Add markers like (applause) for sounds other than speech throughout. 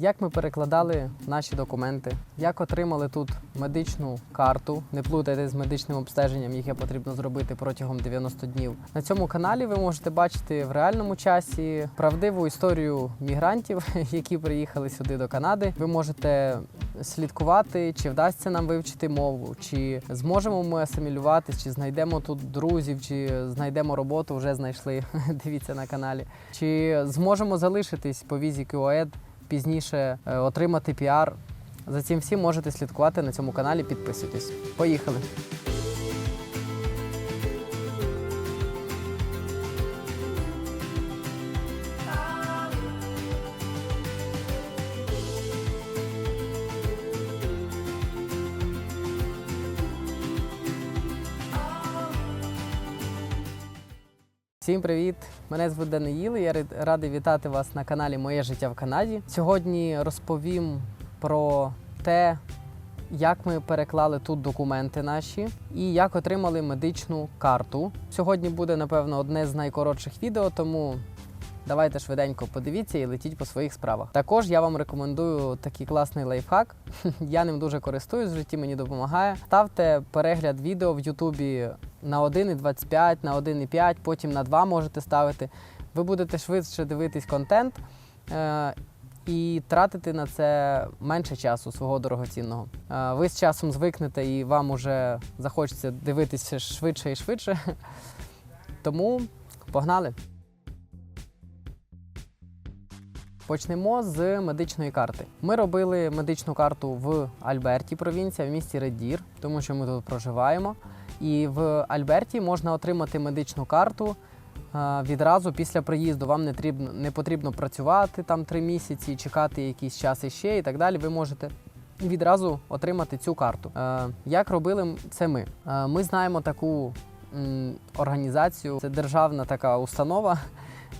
Як ми перекладали наші документи, як отримали тут медичну карту, не плутайте з медичним обстеженням, яке потрібно зробити протягом 90 днів. На цьому каналі ви можете бачити в реальному часі правдиву історію мігрантів, (laughs) які приїхали сюди до Канади. Ви можете слідкувати, чи вдасться нам вивчити мову, чи зможемо ми асимілюватись, чи знайдемо тут друзів, чи знайдемо роботу, вже знайшли. (laughs) Дивіться на каналі. Чи зможемо залишитись по візі КОЕД пізніше е, отримати піар. За цим всім можете слідкувати на цьому каналі. Підписуйтесь. Поїхали! Всім привіт! Мене звуть Даниїл. Я радий вітати вас на каналі Моє життя в Канаді. Сьогодні розповім про те, як ми переклали тут документи наші і як отримали медичну карту. Сьогодні буде, напевно, одне з найкоротших відео, тому давайте швиденько подивіться і летіть по своїх справах. Також я вам рекомендую такий класний лайфхак. (laughs) Я ним дуже користуюсь в житті, мені допомагає. Ставте перегляд відео в Ютубі на 1,25, на 1,5, потім на 2 можете ставити. Ви будете швидше дивитись контент е, і тратити на це менше часу свого дорогоцінного. Е, ви з часом звикнете і вам уже захочеться дивитися швидше і швидше. (laughs) Тому погнали! Почнемо з медичної карти. Ми робили медичну карту в Альберті, провінція, в місті Редір, тому що ми тут проживаємо. І в Альберті можна отримати медичну карту е, відразу після приїзду. Вам не потрібно, не потрібно працювати там три місяці, чекати якийсь час іще і так далі. Ви можете відразу отримати цю карту. Е, Як робили це ми? Е, Ми знаємо таку організацію, це державна така установа.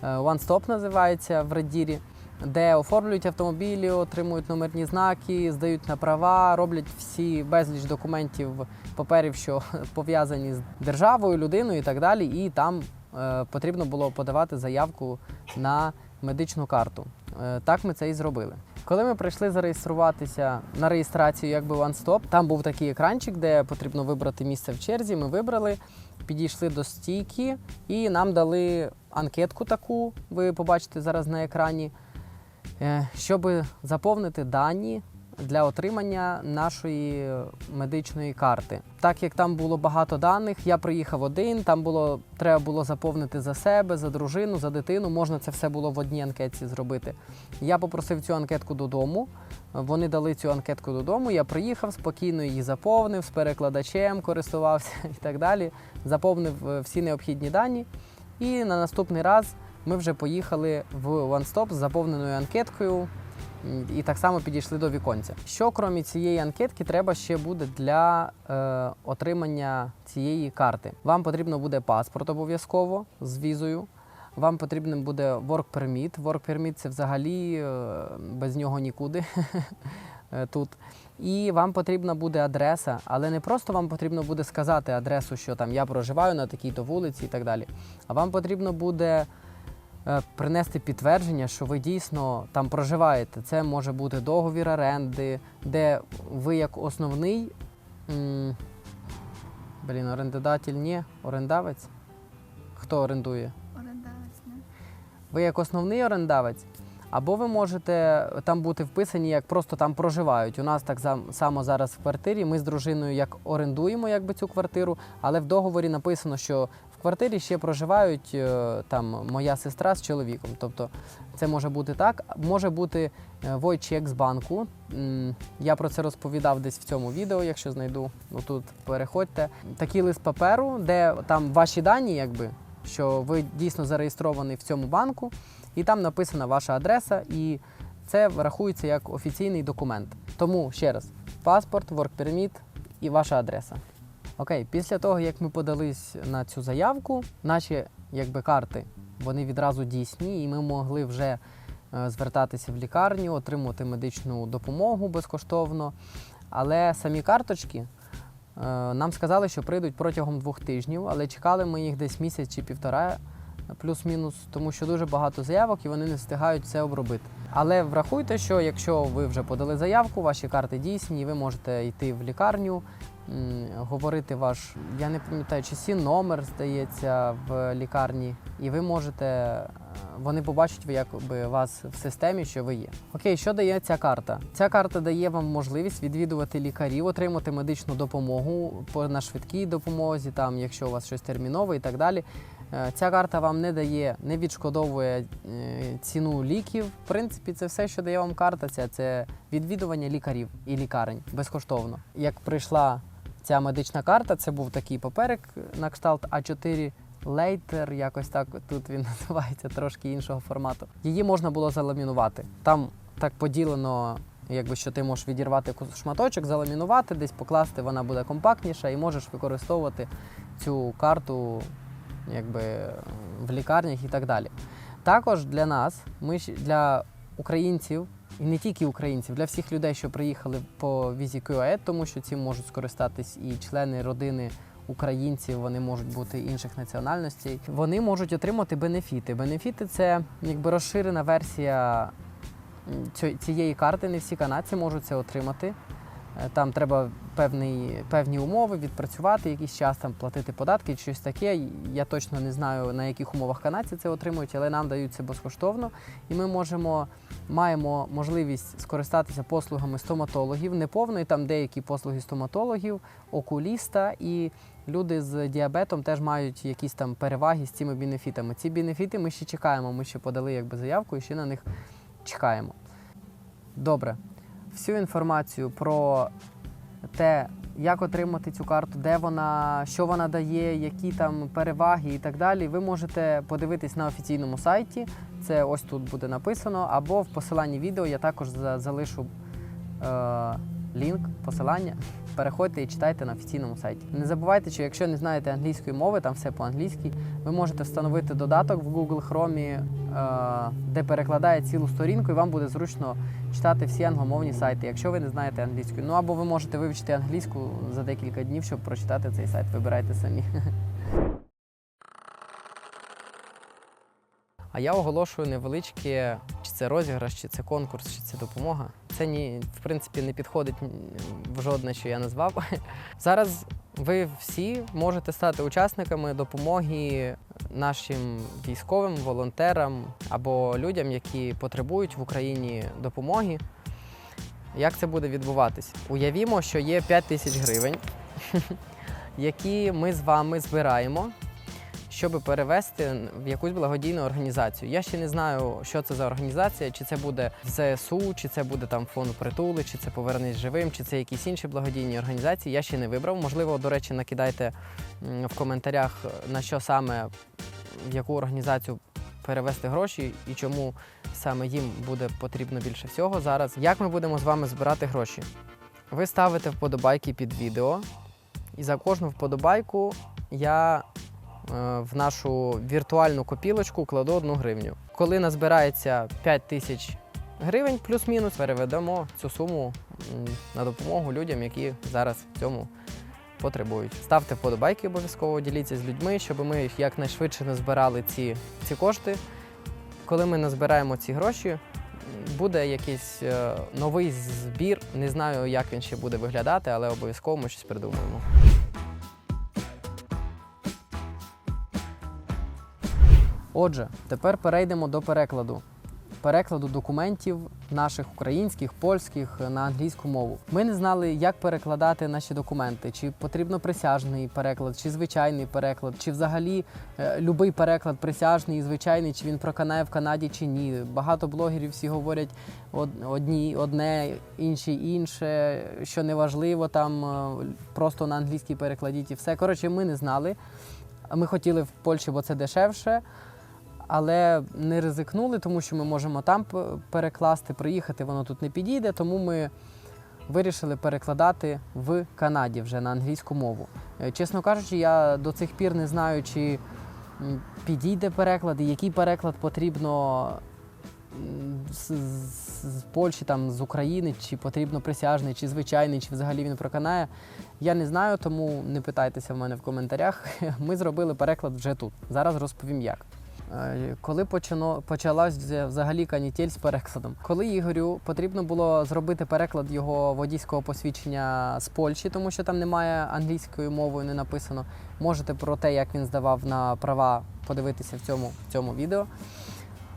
One Stop називається в Редірі де оформлюють автомобілі, отримують номерні знаки, здають на права, роблять всі безліч документів, паперів, що (laughs) пов'язані з державою, людиною і так далі. І там е, потрібно було подавати заявку на медичну карту. Е, так ми це і зробили. Коли ми прийшли зареєструватися на реєстрацію, якби One Stop, там був такий екранчик, де потрібно вибрати місце в черзі. Ми вибрали, підійшли до стійки і нам дали анкетку таку. Ви побачите зараз на екрані щоб заповнити дані для отримання нашої медичної карти. Так як там було багато даних, я приїхав один. Там було треба було заповнити за себе, за дружину, за дитину. Можна це все було в одній анкетці зробити. Я попросив цю анкетку додому. Вони дали цю анкетку додому. Я приїхав спокійно її заповнив з перекладачем, користувався (laughs) і так далі. Заповнив е, всі необхідні дані. І на наступний раз ми вже поїхали в One Stop з заповненою анкеткою і так само підійшли до віконця. Що крім цієї анкетки, треба ще буде для е, отримання цієї карти. Вам потрібно буде паспорт обов'язково з візою. Вам потрібен буде work permit. Work permit – це взагалі е, без нього нікуди (laughs) тут. І вам потрібна буде адреса, але не просто вам потрібно буде сказати адресу, що там я проживаю на такій-то вулиці і так далі. А вам потрібно буде принести підтвердження, що ви дійсно там проживаєте. Це може бути договір оренди, де ви як основний. Блін, орендодатель ні, орендавець. Хто орендує? Орендавець, не? Ви як основний орендавець, або ви можете там бути вписані, як просто там проживають. У нас так само зараз в квартирі. Ми з дружиною як орендуємо якби цю квартиру, але в договорі написано, що квартирі ще проживають е, там моя сестра з чоловіком. Тобто це може бути так. Може бути е, войчек з банку. Я про це розповідав десь в цьому відео, якщо знайду. Ну тут переходьте. Такий лист паперу, де там ваші дані, якби що ви дійсно зареєстрований в цьому банку, і там написана ваша адреса, і це рахується як офіційний документ. Тому ще раз: паспорт, permit і ваша адреса. Окей, після того, як ми подались на цю заявку, наші якби карти вони відразу дійсні, і ми могли вже е, звертатися в лікарню, отримувати медичну допомогу безкоштовно. Але самі карточки Е, Нам сказали, що прийдуть протягом двох тижнів, але чекали ми їх десь місяць чи півтора, плюс-мінус, тому що дуже багато заявок і вони не встигають все обробити. Але врахуйте, що якщо ви вже подали заявку, ваші карти дійсні, ви можете йти в лікарню, говорити ваш, я не пам'ятаю, чи сін номер здається в лікарні, і ви можете, е, вони побачать якби вас в системі, що ви є. Окей, що дає ця карта? Ця карта дає вам можливість відвідувати лікарів, отримати медичну допомогу по на швидкій допомозі, там, якщо у вас щось термінове і так далі. Е, Ця карта вам не дає, не відшкодовує е, ціну ліків. В принципі, це все, що дає вам карта, це, це відвідування лікарів і лікарень безкоштовно. Як прийшла ця медична карта, це був такий паперик на кшталт А4 Later, якось так тут він (laughs) називається трошки іншого формату. Її можна було заламінувати. Там так поділено. Якби що ти можеш відірвати шматочок, заламінувати, десь покласти, вона буде компактніша і можеш використовувати цю карту якби в лікарнях і так далі. Також для нас, ми для українців, і не тільки українців, для всіх людей, що приїхали по візі QAE, тому що цим можуть скористатись і члени родини українців, вони можуть бути інших національностей. Вони можуть отримати бенефіти. Бенефіти це якби розширена версія цієї карти. Не всі канадці можуть це отримати. Е, Там треба певний, певні умови відпрацювати, якийсь час там платити податки, щось таке. Я точно не знаю, на яких умовах канадці це отримують, але нам дають це безкоштовно. І ми можемо, маємо можливість скористатися послугами стоматологів, не повної, там деякі послуги стоматологів, окуліста і люди з діабетом теж мають якісь там переваги з цими бенефітами. Ці бенефіти ми ще чекаємо, ми ще подали якби заявку і ще на них чекаємо. Добре. Всю інформацію про те, як отримати цю карту, де вона, що вона дає, які там переваги і так далі, ви можете подивитись на офіційному сайті. Це ось тут буде написано, або в посиланні відео я також залишу е, лінк, посилання. Переходьте і читайте на офіційному сайті. Не забувайте, що якщо не знаєте англійської мови, там все по-англійськи, ви можете встановити додаток в Google Chrome, е, де перекладає цілу сторінку, і вам буде зручно читати всі англомовні сайти, якщо ви не знаєте англійської. Ну або ви можете вивчити англійську за декілька днів, щоб прочитати цей сайт. Вибирайте самі. (laughs) А я оголошую невеличке, чи це розіграш, чи це конкурс, чи це допомога. Це ні, в принципі не підходить в жодне, що я назвав. (laughs) Зараз ви всі можете стати учасниками допомоги нашим військовим, волонтерам або людям, які потребують в Україні допомоги. Як це буде відбуватись? Уявімо, що є 5 тисяч гривень, (laughs) які ми з вами збираємо, щоб перевести в якусь благодійну організацію. Я ще не знаю, що це за організація, чи це буде ЗСУ, чи це буде там фонд притули, чи це повернись живим, чи це якісь інші благодійні організації. Я ще не вибрав. Можливо, до речі, накидайте в коментарях, на що саме в яку організацію перевести гроші і чому саме їм буде потрібно більше всього зараз. Як ми будемо з вами збирати гроші? Ви ставите вподобайки під відео, і за кожну вподобайку я в нашу віртуальну копілочку кладу одну гривню. Коли назбирається 5 тисяч гривень, плюс-мінус, переведемо цю суму на допомогу людям, які зараз в цьому потребують. Ставте вподобайки обов'язково, діліться з людьми, щоб ми їх якнайшвидше назбирали ці, ці кошти. Коли ми назбираємо ці гроші, буде якийсь е, новий збір. Не знаю, як він ще буде виглядати, але обов'язково ми щось придумаємо. Отже, тепер перейдемо до перекладу. Перекладу документів наших українських, польських на англійську мову. Ми не знали, як перекладати наші документи, чи потрібно присяжний переклад, чи звичайний переклад, чи взагалі е, любий переклад присяжний і звичайний, чи він проканає в Канаді чи ні. Багато блогерів всі говорять од- одні одне, інші інше, що неважливо, там е, просто на англійський перекладіть і все. Коротше, ми не знали. Ми хотіли в Польщі, бо це дешевше але не ризикнули, тому що ми можемо там перекласти, приїхати, воно тут не підійде, тому ми вирішили перекладати в Канаді вже на англійську мову. Е, Чесно кажучи, я до цих пір не знаю, чи підійде переклад і який переклад потрібно з, з, з Польщі, там, з України, чи потрібно присяжний, чи звичайний, чи взагалі він проканає. Я не знаю, тому не питайтеся в мене в коментарях. (laughs) Ми зробили переклад вже тут. Зараз розповім як. Е, Коли почано, почалась взагалі канітель з перекладом? Коли Ігорю потрібно було зробити переклад його водійського посвідчення з Польщі, тому що там немає англійською мовою не написано. Можете про те, як він здавав на права, подивитися в цьому, в цьому відео.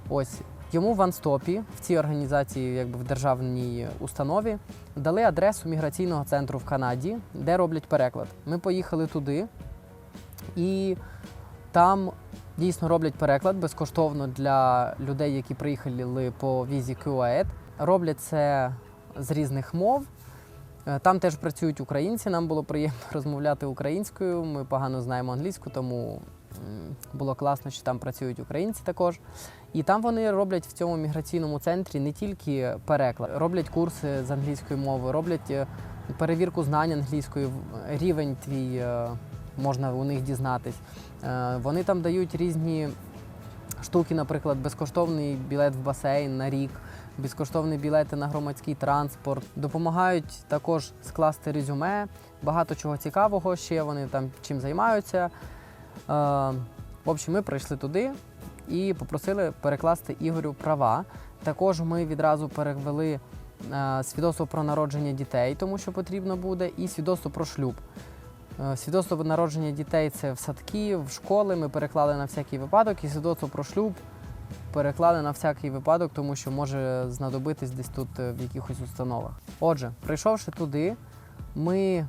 Ось йому в Анстопі, в цій організації, якби в державній установі, дали адресу міграційного центру в Канаді, де роблять переклад. Ми поїхали туди, і там дійсно роблять переклад безкоштовно для людей, які приїхали по візі QAED. Роблять це з різних мов. Е, Там теж працюють українці. Нам було приємно (laughs) розмовляти українською. Ми погано знаємо англійську, тому було класно, що там працюють українці також. І там вони роблять в цьому міграційному центрі не тільки переклад, роблять курси з англійської мови, роблять е, перевірку знань англійської, рівень твій е, можна у них дізнатись. Е, Вони там дають різні штуки, наприклад, безкоштовний білет в басейн на рік, безкоштовні білети на громадський транспорт. Допомагають також скласти резюме, багато чого цікавого ще вони там чим займаються. Е, В общем, ми прийшли туди і попросили перекласти Ігорю права. Також ми відразу перевели е, свідоцтво про народження дітей, тому що потрібно буде, і свідоцтво про шлюб. Е, Свідоцтво про народження дітей це в садки, в школи. Ми переклали на всякий випадок, і свідоцтво про шлюб переклали на всякий випадок, тому що може знадобитись десь тут е, в якихось установах. Отже, прийшовши туди, ми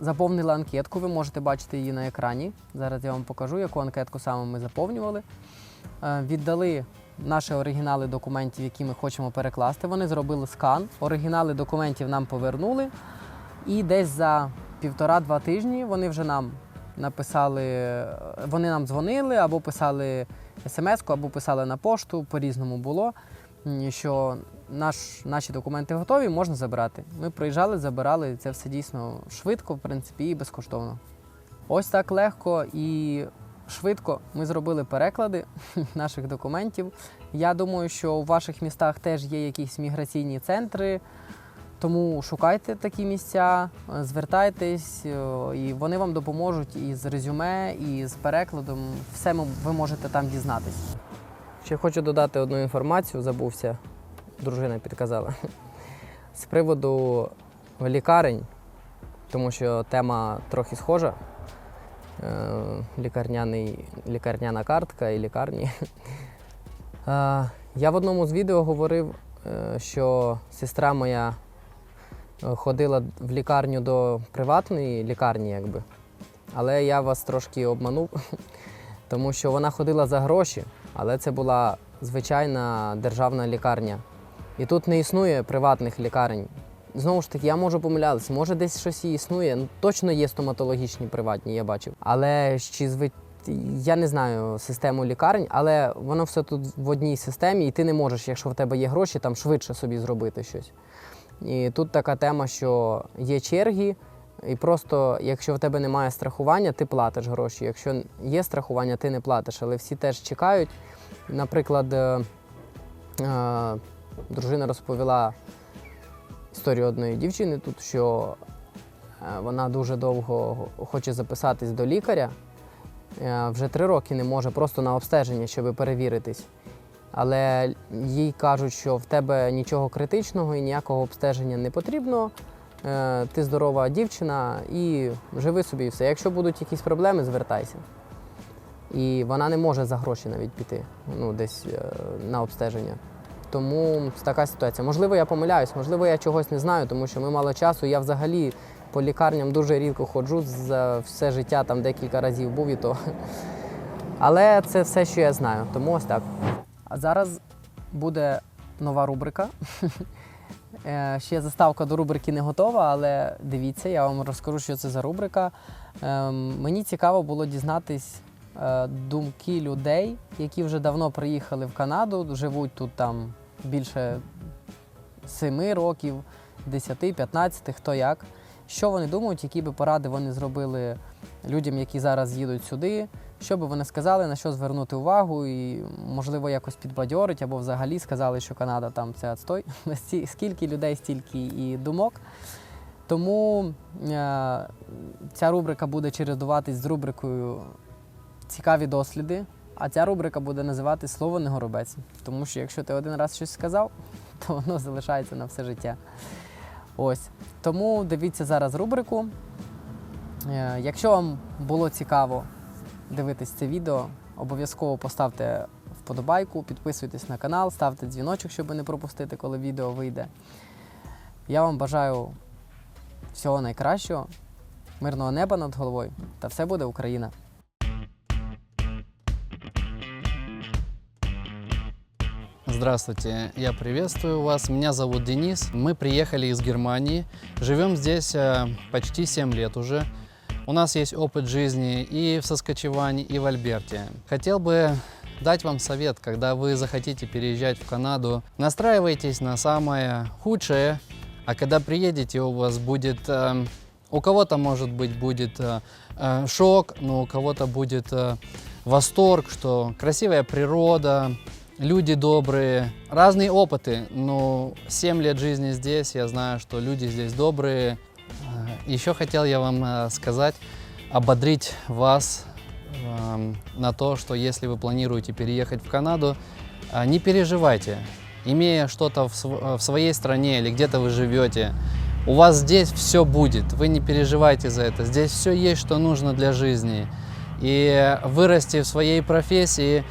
заповнили анкетку. Ви можете бачити її на екрані. Зараз я вам покажу, яку анкетку саме ми заповнювали. Е, Віддали наші оригінали документів, які ми хочемо перекласти. Вони зробили скан. Оригінали документів нам повернули. І десь за півтора-два тижні вони вже нам написали, вони нам дзвонили або писали смс-ку, або писали на пошту, по-різному було, що наш, наші документи готові, можна забирати. Ми приїжджали, забирали, це все дійсно швидко, в принципі, і безкоштовно. Ось так легко і швидко ми зробили переклади (laughs) наших документів. Я думаю, що у ваших містах теж є якісь міграційні центри. Тому шукайте такі місця, е, звертайтесь, е, і вони вам допоможуть і з резюме, і з перекладом. Все ви можете там дізнатись. Ще хочу додати одну інформацію, забувся, дружина підказала. З приводу лікарень, тому що тема трохи схожа. Е, Лікарняний, лікарняна картка і лікарні. (laughs) Я в одному з відео говорив, що сестра моя ходила в лікарню до приватної лікарні, якби. Але я вас трошки обманув, (laughs) тому що вона ходила за гроші, але це була звичайна державна лікарня. І тут не існує приватних лікарень. Знову ж таки, я можу помилятися, може десь щось і існує. Ну, точно є стоматологічні приватні, я бачив. Але чи зви... я не знаю систему лікарень, але воно все тут в одній системі, і ти не можеш, якщо в тебе є гроші, там швидше собі зробити щось. І тут така тема, що є черги, і просто якщо в тебе немає страхування, ти платиш гроші. Якщо є страхування, ти не платиш, але всі теж чекають. Наприклад, е, е, дружина розповіла історію одної дівчини тут, що е, вона дуже довго хоче записатись до лікаря. Вже три роки не може просто на обстеження, щоб перевіритись. Але їй кажуть, що в тебе нічого критичного і ніякого обстеження не потрібно. Е, Ти здорова дівчина і живи собі і все. Якщо будуть якісь проблеми, звертайся. І вона не може за гроші навіть піти ну, десь е, на обстеження. Тому така ситуація. Можливо, я помиляюсь, можливо, я чогось не знаю, тому що ми мало часу. Я взагалі по лікарням дуже рідко ходжу за все життя, там декілька разів був і то. Але це все, що я знаю, тому ось так. А зараз буде нова рубрика. (laughs) Е, Ще заставка до рубрики не готова, але дивіться, я вам розкажу, що це за рубрика. Ем, Мені цікаво було дізнатись е, думки людей, які вже давно приїхали в Канаду, живуть тут там більше 7 років, 10, 15, хто як. Що вони думають, які би поради вони зробили людям, які зараз їдуть сюди, що би вони сказали, на що звернути увагу, і можливо якось підбадьорить, або взагалі сказали, що Канада там це отстой. (laughs) Скільки людей, стільки і думок. Тому е, ця рубрика буде чередуватись з рубрикою Цікаві досліди А ця рубрика буде називати Слово не горобець. Тому що якщо ти один раз щось сказав, (laughs) то воно залишається на все життя. Ось. Тому дивіться зараз рубрику. Е, Якщо вам було цікаво дивитись це відео, обов'язково поставте вподобайку, підписуйтесь на канал, ставте дзвіночок, щоб не пропустити, коли відео вийде. Я вам бажаю всього найкращого, мирного неба над головою, та все буде Україна! Здравствуйте, я приветствую вас. Меня зовут Денис. Мы приехали из Германии. Живем здесь э, почти 7 лет уже. У нас есть опыт жизни и в Соскочеване, и в Альберте. Хотел бы дать вам совет, когда вы захотите переезжать в Канаду, настраивайтесь на самое худшее, а когда приедете, у вас будет, э, у кого-то, может быть, будет э, э, шок, но у кого-то будет э, восторг, что красивая природа, люди добрые, разные опыты, но 7 лет жизни здесь, я знаю, что люди здесь добрые. Еще хотел я вам э, сказать, ободрить вас эм, на то, что если вы планируете переехать в Канаду, э, не переживайте. Имея что-то в, э, в своей стране или где-то вы живете, у вас здесь все будет, вы не переживайте за это. Здесь все есть, что нужно для жизни. И вырасти в своей профессии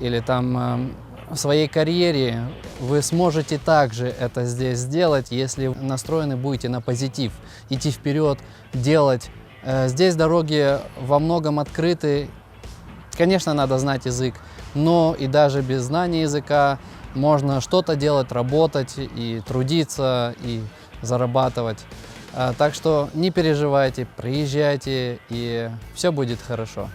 или там эм, в своей карьере, вы сможете также это здесь сделать, если настроены будете на позитив, идти вперед, делать. Э, Здесь дороги во многом открыты. Конечно, надо знать язык, но и даже без знания языка можно что-то делать, работать и трудиться, и зарабатывать. Э, Так что не переживайте, приезжайте, и все будет хорошо.